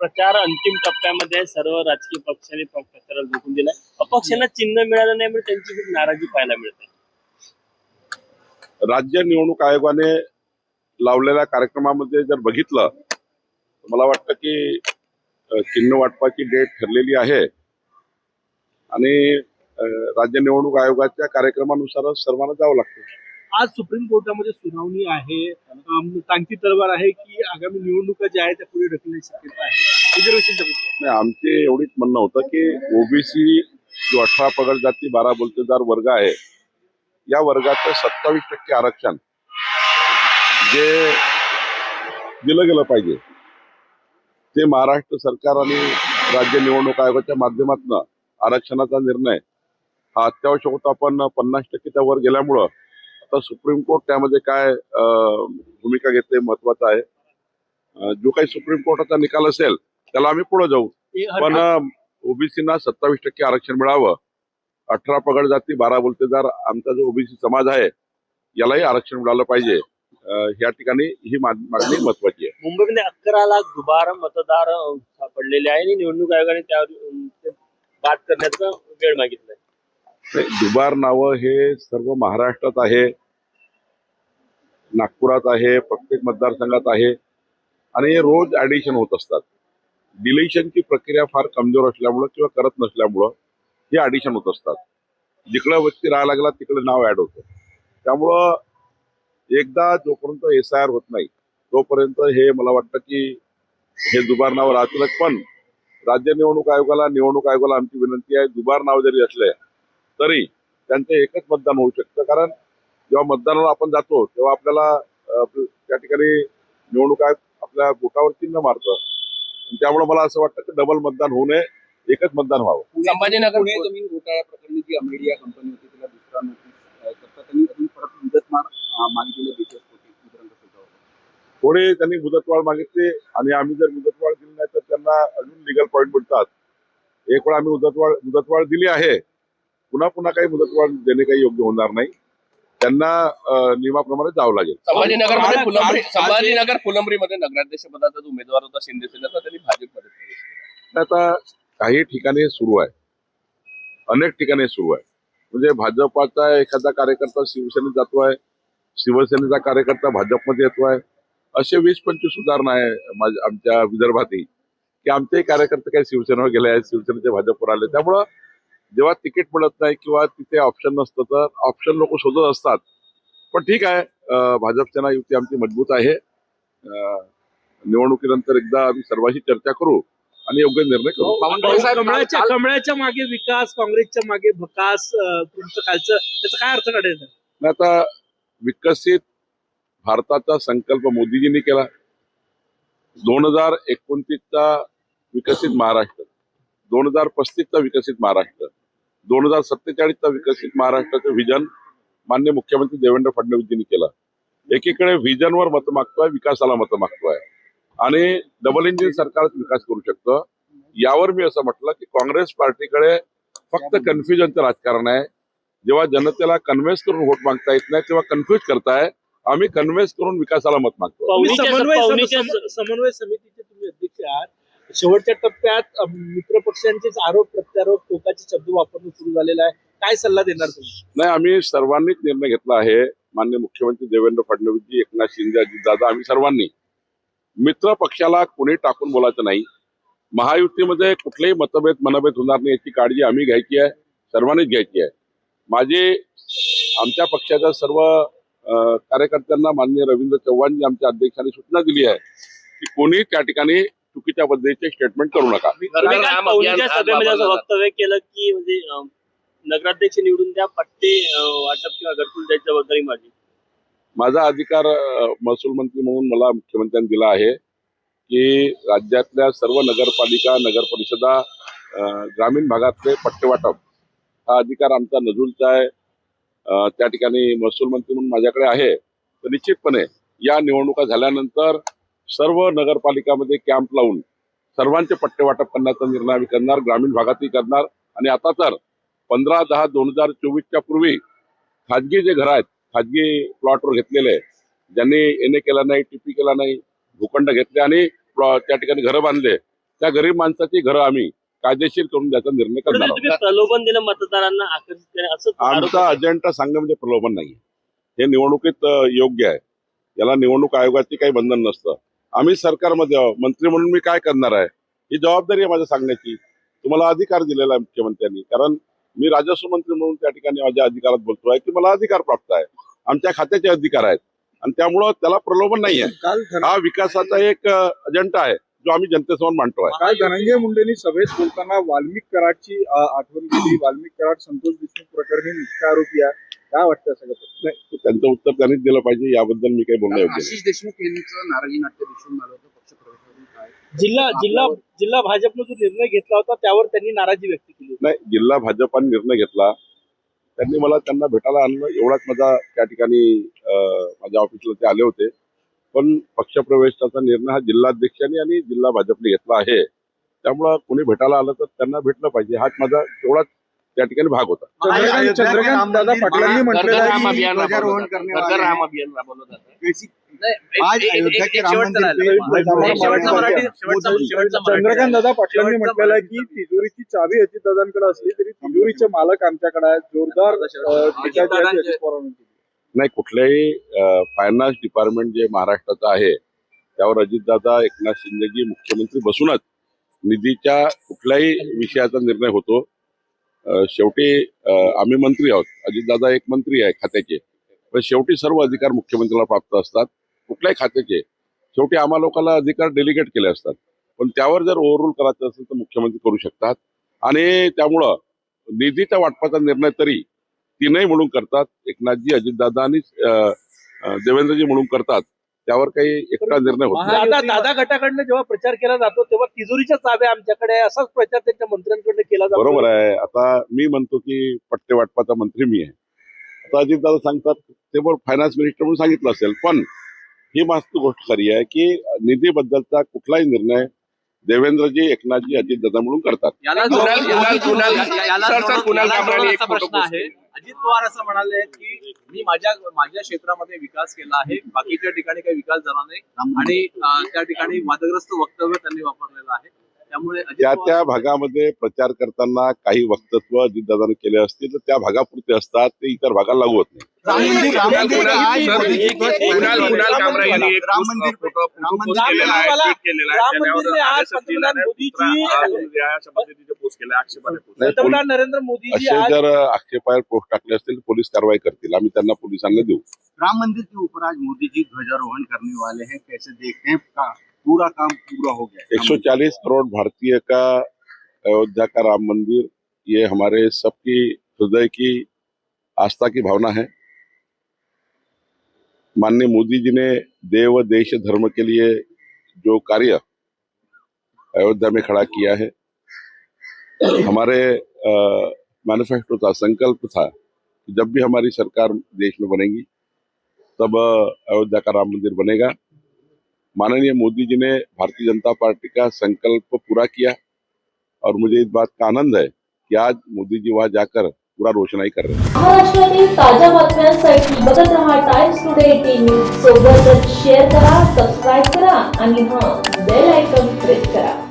प्रचार अंतिम टप्प्यामध्ये सर्व राजकीय पक्षाने प्रचाराला झोकून दिलाय. अपक्षांना चिन्ह मिळालं नाही म्हणजे त्यांची खूप नाराजी पाहायला मिळते. राज्य निवडणूक आयोगाने लावलेल्या कार्यक्रमामध्ये जर बघितलं तर मला वाटतं की चिन्ह वाटपाची डेट ठरलेली आहे. आणि राज्य निवडणूक आयोगाच्या कार्यक्रमानुसारच सर्वांना जावं लागतं. आज सुप्रीम कोर्टामध्ये सुनावणी आहे. अम, टांगती तलवार आहे की आगामी निवडणुका ज्या आहेत त्या पुढे ढकलण्याची शक्यता आहे. रिझर्वेशनच्या नाही आमचे एवढीच म्हणणं होतं की ओबीसी जो अठरा पगड जाती बारा बोलतेदार वर्ग आहे या वर्गाचं सत्तावीस टक्के आरक्षण जे दिलं गेलं पाहिजे ते महाराष्ट्र सरकार आणि राज्य निवडणूक आयोगाच्या माध्यमातून आरक्षणाचा निर्णय हा अत्यावश्यक होता पण पन्नास टक्के वर गेल्यामुळं आता सुप्रीम कोर्ट त्यामध्ये काय भूमिका घेते महत्वाचं आहे. जो काही सुप्रीम कोर्टाचा निकाल असेल त्याला आम्ही पुढे जाऊ. पण ओबीसीना सत्तावीस टक्के आरक्षण मिळावं. अठरा पगड जाती बारा बोलतेदार आमचा जो ओबीसी समाज आहे यालाही आरक्षण मिळालं पाहिजे. या ठिकाणी ही मागणी महत्वाची आहे. मुंबईमध्ये अकरा लाख दुबार मतदार सापडलेले आहे आणि निवडणूक आयोगाने त्यावर अम, ते बाद करण्याचा वेळ मागितलाय. दुबार नावं हे सर्व महाराष्ट्रात आहे. नागपुरात आहे प्रत्येक मतदारसंघात आहे. आणि हे रोज ऍडिशन होत असतात. डिलिशनची प्रक्रिया फार कमजोर असल्यामुळं किंवा करत नसल्यामुळं हे ॲडिशन होत असतात. जिकडं व्यक्ती राहायला लागला तिकडे नाव ऍड होतं. त्यामुळं एकदा जोपर्यंत एस आय आर होत नाही तोपर्यंत हे मला वाटतं की हे दुबार नाव राहतीलच. पण राज्य निवडणूक आयोगाला निवडणूक आयोगाला आमची विनंती आहे दुबार नाव जरी असले तरी त्यांचं एकच मतदान होऊ शकतं. कारण जेव्हा मतदानाला आपण जातो तेव्हा आपल्याला त्या ठिकाणी निवडणूक आयोग आपल्या बोटावर चिन्ह मारतं. त्यामुळे मला असं वाटतं की डबल मतदान होऊ नये एकच मतदान व्हावं. संभाजीनगर पुणे जमीन घोटाळा प्रकरणी जी अमेरिया कंपनी होती तिला दुसरा नोटीस करता त्यांनी अजून परत मागितलेले स्वतःवर थोडे त्यांनी मुदतवाढ मागितली आणि आम्ही जर मुदतवाढ दिली नाही तर त्यांना अजून लिगल पॉईंट मिळतात. एक वेळा आम्ही मुदतवाढ मुदतवाढ दिली आहे पुन्हा पुन्हा काही मुदतवाढ देणे काही योग्य होणार नाही. त्यांना नियमाप्रमाणे जावं लागेल. संभाजीनगर फुलंब्री संभाजीनगर फुलंब्रीमध्ये नगराध्यक्ष पदाचा जो उमेदवार होता शिंदे सेनेचा त्यांनी भाजपमध्ये प्रवेश केला. आता काही ठिकाणी हे सुरू आहे. अनेक ठिकाणी सुरू आहे. म्हणजे भाजपाचा एखादा कार्यकर्ता शिवसेनेत जातोय शिवसेनेचा कार्यकर्ता भाजपमध्ये येतोय असे वीस पंचवीस सुधारणा आहे माझ्या आमच्या विदर्भातही. की आमचेही कार्यकर्ते काही शिवसेनेवर गेले आहेत शिवसेनेचे भाजपवर आले त्यामुळं जेव्हा तिकीट मिळत नाही किंवा तिथे ऑप्शन नसतं तर ऑप्शन लोक शोधत असतात. पण ठीक आहे अं, भाजप सेना युती आमची मजबूत आहे. निवडणुकीनंतर एकदा आम्ही सर्वांशी चर्चा करू आणि योग्य निर्णय करू. बावनकुळे साहेब, कमळाच्या कमळाच्या मागे विकास काँग्रेसच्या मागे भकास तुमचं कालचं त्याचा काय अर्थ काढायचा आता विकसित भारताचा संकल्प मोदीजींनी केला. दोन हजार एकोणतीसचा विकसित महाराष्ट्र. दोन हजार पस्तीसचा विकसित महाराष्ट्र. दोन हजार सत्तेचाळीसचा विकसित महाराष्ट्राचं व्हिजन मान्य मुख्यमंत्री देवेंद्र फडणवीसजींनी केलं. एकीकडे व्हिजनवर मतं मागतोय विकासाला मतं मागतोय. आणि डबल इंजिन सरकारच विकास करू शकतं. यावर मी असं म्हटलं की काँग्रेस पार्टीकडे फक्त कन्फ्युजनचं राजकारण आहे. जेव्हा जनतेला कन्व्हिन्स करून वोट मागता येत नाही तेव्हा कन्फ्युज करताय. आम्ही कन्व्हिन्स करून विकासाला मत मागतो समन्वय समितीचे तुम्ही अध्यक्ष आहात. शेवटच्या टप्प्यात मित्रपक्षांचेच मित्र आरोप प्रत्यारोप टोकाचे शब्द वापरणं सुरू झालेलं आहे. काय सल्ला देणार तुम्ही? नाही आम्ही सर्वांनीच निर्णय घेतला आहे. मान्य मुख्यमंत्री देवेंद्र फडणवीसजी एकनाथ शिंदे दादा आम्ही सर्वांनी मित्र पक्षाला कोणी टाकून बोलायचं नाही. महायुतीमध्ये कुठलेही मतभेद मनभेद होणार नाही याची काळजी आम्ही घ्यायची आहे. सर्वांनीच घ्यायची आहे. माझे आमच्या पक्षाच्या सर्व कार्यकर्त्यांना मान्य रवींद्र चव्हाणजी आमच्या अध्यक्षांनी सूचना दिली आहे की कोणी त्या ठिकाणी चुकीच्या पद्धतीचे स्टेटमेंट करू नका. वक्तव्य केलं की म्हणजे नगराध्यक्ष निवडून द्या पट्टे वाटप किंवा घरकुल द्यायची जबाबदारी माझी. माझा अधिकार महसूल मंत्री म्हणून मला मुख्यमंत्र्यांनी दिला आहे की राज्यातल्या सर्व नगरपालिका नगर परिषदा ग्रामीण भागातले पट्टेवाटप हा अधिकार आमचा नजूलचा आहे. त्या ठिकाणी महसूल मंत्री म्हणून माझ्याकडे आहे. तर निश्चितपणे या निवडणुका झाल्यानंतर सर्व नगरपालिकामध्ये कॅम्प लावून सर्वांचे पट्टे वाटप करण्याचा निर्णय आम्ही करणार ग्रामीण भागातही करणार. आणि आता तर पंधरा दहा दोन हजार चोवीसच्या पूर्वी खाजगी जे घर आहेत खाजगी प्लॉटवर घेतलेले ज्यांनी एन केला नाही टीपी केला नाही भूखंड घेतले आणि त्या ठिकाणी घरं बांधले त्या गरीब माणसाची घरं आम्ही कायदेशीर करून द्यायचा निर्णय करणार आहोत. प्रलोभन दिलं मतदारांना आकर्षित आमचा अजेंडा सांगणं म्हणजे प्रलोभन नाही हे निवडणुकीत योग्य आहे. याला निवडणूक आयोगाची काही बंधन नसतं. आम्ही सरकारमध्ये आहोत. मंत्री म्हणून मी काय करणार आहे? ही जबाबदारी आहे माझ्या सांगण्याची. तुम्हाला अधिकार दिलेला आहे मुख्यमंत्र्यांनी. कारण मी राजस्व मंत्री म्हणून त्या ठिकाणी माझ्या अधिकारात बोलतोय. की मला अधिकार प्राप्त आहे. आमच्या खात्याचे अधिकार आहेत. आणि त्यामुळं त्याला प्रलोभन नाही आहे हा विकासाचा एक अजेंडा आहे जो आम्ही जनतेसमोर मांडतो आहे काल धनंजय मुंडेंनी सभेत बोलताना वाल्मिक कराडची आठवण केली. वाल्मिक कराड संतोष देशमुख प्रकरणी मुख्य आरोपी आहे. काय वाटतं सगळं नाही, त्यांचं उत्तर त्यांनीच दिलं पाहिजे याबद्दल मी काही बोलणं योग्य नाही. आशिष देशमुख यांचं नाराजी नाट्य दिसून आलं होतं पक्षप्रवेशावरून काय? जिल्हा जिल्हा जिल्हा भाजपनं जो निर्णय घेतला होता त्यावर त्यांनी नाराजी व्यक्त केली. नाही जिल्हा भाजपाने निर्णय घेतला. त्यांनी मला त्यांना भेटायला आणलं एवढाच माझा त्या ठिकाणी माझ्या ऑफिसला ते आले होते. पण पक्षप्रवेशाचा निर्णय हा जिल्हाध्यक्षांनी आणि जिल्हा भाजपने घेतला आहे. त्यामुळं कोणी भेटायला आलं तर त्यांना भेटलं पाहिजे. हाच माझा तेवढाच त्या ठिकाणी भाग होता. चंद्रकांत दादा पाटलांनी. चंद्रकांत दादा पाटलांनी म्हटलेलं आहे. की तिजोरीची चावी अजितदादांकडे असली तरी तिजोरीचे मालक आमच्याकडे आहेत. जोरदार अजित. नाही कुठल्याही फायनान्स डिपार्टमेंट जे महाराष्ट्राचं आहे त्यावर अजितदादा एकनाथ शिंदेजी मुख्यमंत्री बसूनच निधीच्या कुठल्याही विषयाचा निर्णय होतो. शेवटी आम्ही मंत्री आहोत. अजितदादा एक मंत्री आहे खात्याचे. पण शेवटी सर्व अधिकार मुख्यमंत्र्याला प्राप्त असतात. कुठल्याही खात्याचे. शेवटी आम्हा लोकांना अधिकार डेलिगेट केले असतात. पण त्यावर जर ओव्हररूल करायचं असेल तर मुख्यमंत्री करू शकतात. आणि त्यामुळं निधीच्या वाटपाचा निर्णय तरी तीनही म्हणून करतात. एकनाथजी अजितदादा आणि देवेंद्रजी म्हणून करतात. त्यावर काही एकटा निर्णय होत नाही. दादा दादा गटाकडनं जेव्हा प्रचार केला जातो तेव्हा तिजोरीच्या चाव्या आमच्याकडे आहे. असाच प्रचार त्यांच्या मंत्र्यांकडनं केला जातो. बरोबर आहे. आता मी म्हणतो की पट्टे वाटपाचा मंत्री मी आहे. आता अजितदादा सांगतात ते बरोबर फायनान्स मिनिस्टर म्हणून सांगितलं असेल पण ही मास्त गोष्ट खरी आहे की निधीबद्दलचा कुठलाही निर्णय देवेंद्रजी एकनाथजी अजितदादा म्हणून करतात. प्रश्न आहे. अजित पवार असं म्हणाले की मी माझ्या माझ्या क्षेत्रामध्ये विकास केला आहे. बाकीच्या ठिकाणी काही विकास झाला नाही. आणि त्या ठिकाणी वादग्रस्त वक्तव्य त्यांनी वापरलेलं आहे. त्यामुळे त्या त्या भागामध्ये प्रचार करताना काही वक्तत्व अजितदादाने केले असतील तर त्या भागापुरते असतात ते इतर भागाला लागू होत नरेंद्र मोदीजी असे आज जर आक्षेपायर पोस्ट टाकले असतील पोलीस कारवाई करतील आम्ही त्यांना पोलिसांना देऊ. राम मंदिर के ऊपर आज मोदी जी ध्वजारोहण करने वाले हैं कैसे देखते हैं? का पूरा काम पूरा हो गया है। 140 करोड़ भारतीय का अयोध्या का राम मंदिर, ये हमारे सबकी हृदय की आस्था की भावना है माननीय मोदी जी ने देव, देश, धर्म के लिए जो कार्य अयोध्या में खड़ा किया है, हमारे मैनिफेस्टो था संकल्प था कि जब भी हमारी सरकार देश में बनेगी, तब अयोध्या का राम मंदिर बनेगा माननीय मोदी जी ने भारतीय जनता पार्टी का संकल्प पूरा किया और मुझे इस बात का आनंद है कि आज मोदी जी वहाँ जाकर पूरा रोशनाई कर रहे हैं। ताज्या टाइम्स टुडे करा करा बेल प्रेस करा.